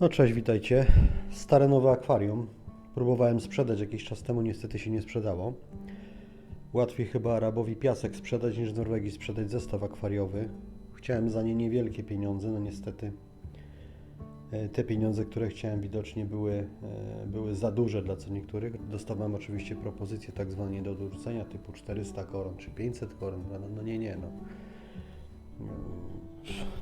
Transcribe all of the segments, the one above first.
No cześć, witajcie. Stare nowe akwarium. Próbowałem sprzedać jakiś czas temu, niestety się nie sprzedało. Łatwiej chyba Arabowi piasek sprzedać niż Norwegii sprzedać zestaw akwariowy. Chciałem za nie niewielkie pieniądze, no niestety e, te pieniądze, które chciałem widocznie były, e, były za duże dla co niektórych. Dostawałem oczywiście propozycje tak zwane do dorzucenia typu 400 koron czy 500 koron. No, no nie, nie, no.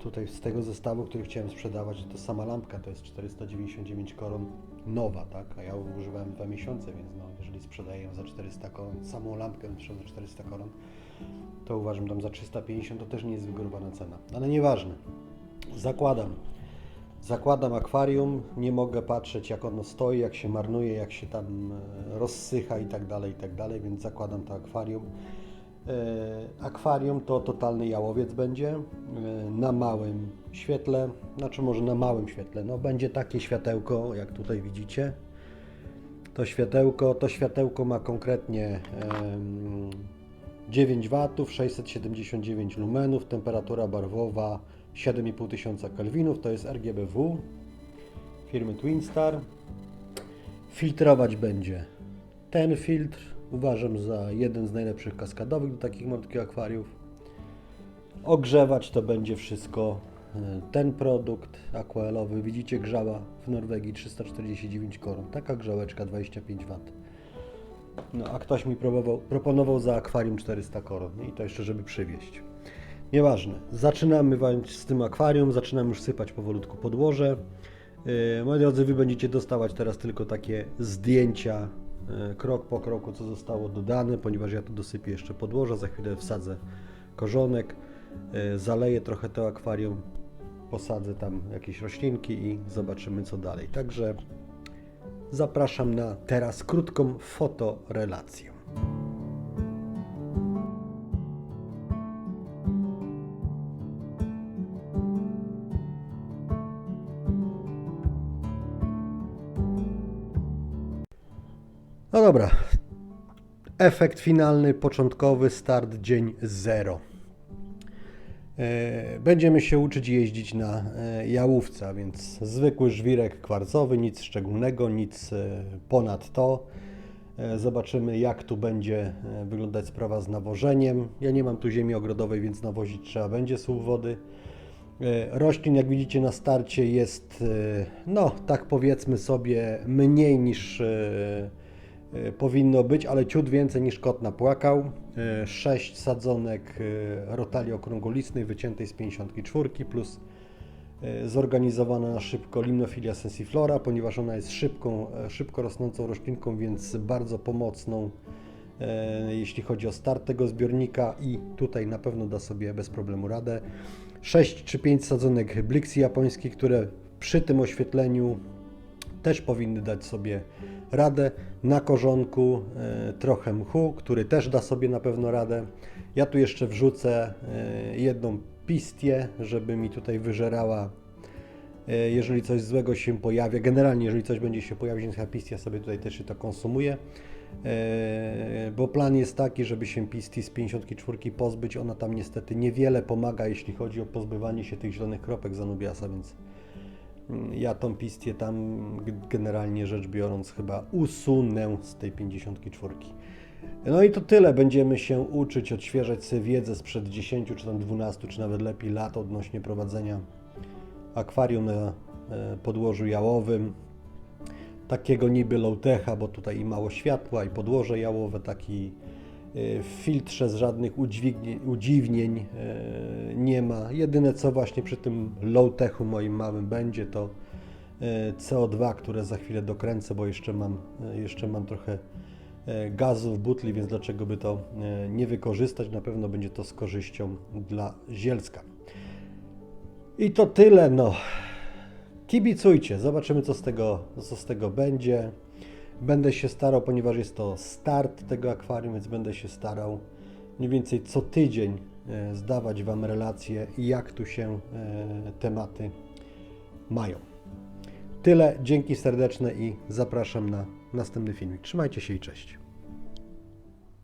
Tutaj z tego zestawu, który chciałem sprzedawać, to sama lampka to jest 499 koron nowa, tak? A ja używałem dwa miesiące, więc no, jeżeli sprzedaję za 400 koron, samą lampkę sprzedam za 400 koron, to uważam tam za 350 to też nie jest wygórowana cena. Ale nieważne. Zakładam. Zakładam akwarium, nie mogę patrzeć jak ono stoi, jak się marnuje, jak się tam e, rozsycha i tak dalej, i tak dalej, więc zakładam to akwarium. E, Akwarium to totalny jałowiec będzie e, na małym świetle, znaczy może na małym świetle. No będzie takie światełko, jak tutaj widzicie. To światełko, to światełko ma konkretnie em, 9 W, 679 lumenów, temperatura barwowa 7500 kelwinów, to jest RGBW firmy Twinstar. Filtrować będzie ten filtr, uważam za jeden z najlepszych kaskadowych do takich malutkich akwariów. Ogrzewać to będzie wszystko e, ten produkt aquelowy. Widzicie grzała w Norwegii 349 koron. Taka grzałeczka 25 W. No a ktoś mi próbował, proponował za akwarium 400 koron i to jeszcze żeby przywieźć. Nieważne. Zaczynamy walczyć z tym akwarium, zaczynam już sypać powolutku podłoże. Yy, Moi drodzy, Wy będziecie dostawać teraz tylko takie zdjęcia krok po kroku, co zostało dodane, ponieważ ja tu dosypię jeszcze podłoże, za chwilę wsadzę korzonek, yy, zaleję trochę to akwarium, posadzę tam jakieś roślinki i zobaczymy co dalej. Także zapraszam na teraz krótką fotorelację. No dobra. Efekt finalny, początkowy, start dzień zero. E, Będziemy się uczyć jeździć na e, jałówce, a więc zwykły żwirek kwarcowy, nic szczególnego, nic e, ponad to. Zobaczymy, jak tu będzie wyglądać sprawa z nawożeniem. Ja nie mam tu ziemi ogrodowej, więc nawozić trzeba będzie słup wody. Roślin, jak widzicie na starcie, jest, no tak powiedzmy sobie, mniej niż powinno być, ale ciut więcej niż kot napłakał. E, Sześć sadzonek e, rotali okrągolistnej wyciętej z 54 plus e, zorganizowana na szybko limnofilia sensiflora, ponieważ ona jest szybką, e, szybko rosnącą roślinką, więc bardzo pomocną e, jeśli chodzi o start tego zbiornika i tutaj na pewno da sobie bez problemu radę. 6 czy 5 sadzonek blixi japońskich, które przy tym oświetleniu też powinny dać sobie radę. Na korzonku e, trochę mchu, który też da sobie na pewno radę. Ja tu jeszcze wrzucę e, jedną pistię, żeby mi tutaj wyżerała E, jeżeli coś złego się pojawia, generalnie jeżeli coś będzie się pojawiać, niech pistia sobie tutaj też się to konsumuje, bo plan jest taki, żeby się pistii z 54 pozbyć, ona tam niestety niewiele pomaga, jeśli chodzi o pozbywanie się tych zielonych kropek zanubiasa, więc ja tą pistię tam generalnie rzecz biorąc chyba usunę z tej 54. No i to tyle. Będziemy się uczyć, odświeżać sobie wiedzę sprzed 10 czy tam 12, czy nawet lepiej lat odnośnie prowadzenia akwarium na e, podłożu jałowym. Takiego niby low-techa, bo tutaj i mało światła, i podłoże jałowe, taki w filtrze z żadnych udziwnień e, nie ma. Jedyne co właśnie przy tym low-techu moim małym będzie to e, CO2, które za chwilę dokręcę, bo jeszcze mam, e, jeszcze mam trochę e, gazu w butli, więc dlaczego by to e, nie wykorzystać? Na pewno będzie to z korzyścią dla Zielska. I to tyle, no. Kibicujcie, zobaczymy co z tego, co z tego będzie. Będę się starał, ponieważ jest to start tego akwarium, więc będę się starał mniej więcej co tydzień e, zdawać Wam relacje, jak tu się e, tematy mają. Tyle, dzięki serdeczne i zapraszam na następny filmik. Trzymajcie się i cześć.